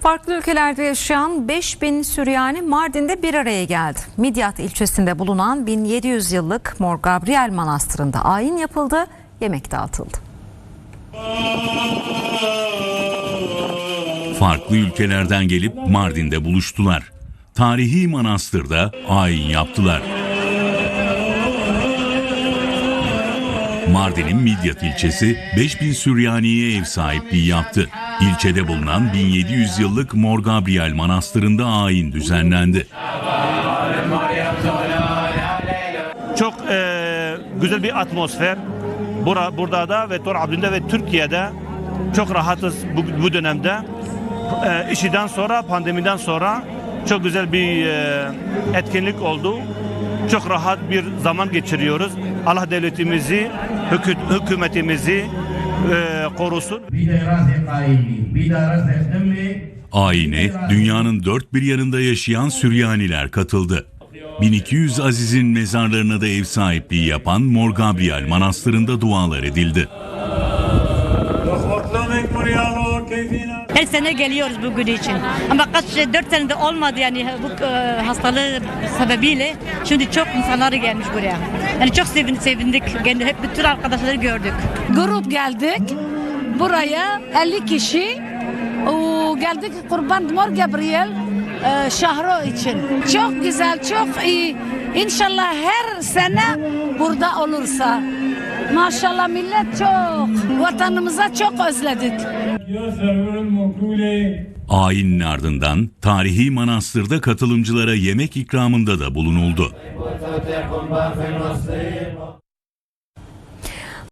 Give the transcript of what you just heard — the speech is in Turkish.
Farklı ülkelerde yaşayan 5000 Süryani Mardin'de bir araya geldi. Midyat ilçesinde bulunan 1700 yıllık Mor Gabriel Manastırı'nda ayin yapıldı, yemek dağıtıldı. Farklı ülkelerden gelip Mardin'de buluştular. Tarihi manastırda ayin yaptılar. Mardin'in Midyat ilçesi 5000 Süryani'ye ev sahipliği yaptı. İlçede bulunan 1700 yıllık Mor Gabriel Manastırı'nda ayin düzenlendi. Çok eee, güzel bir atmosfer. Bura, burada da ve Tor Abdü'nde ve Türkiye'de çok rahatız bu, bu dönemde. Eee işiden sonra, pandemiden sonra çok güzel bir eee, etkinlik oldu. Çok rahat bir zaman geçiriyoruz. Allah devletimizi, hükümetimizi e, korusun. Ayine dünyanın dört bir yanında yaşayan Süryaniler katıldı. 1200 Aziz'in mezarlarına da ev sahipliği yapan Mor Gabriel Manastırı'nda dualar edildi. Her sene geliyoruz bugün için. Ama kaç dört senede olmadı yani bu e, hastalığı sebebiyle. Şimdi çok insanlar gelmiş buraya. Yani çok sevin, sevindik. Yani hep bütün arkadaşları gördük. grup geldik buraya 50 kişi o geldik Kurban Mor Gabriel e, şahro için. Çok güzel, çok iyi. İnşallah her sene burada olursa. Maşallah millet çok. Vatanımıza çok özledik. Ayinin ardından tarihi manastırda katılımcılara yemek ikramında da bulunuldu.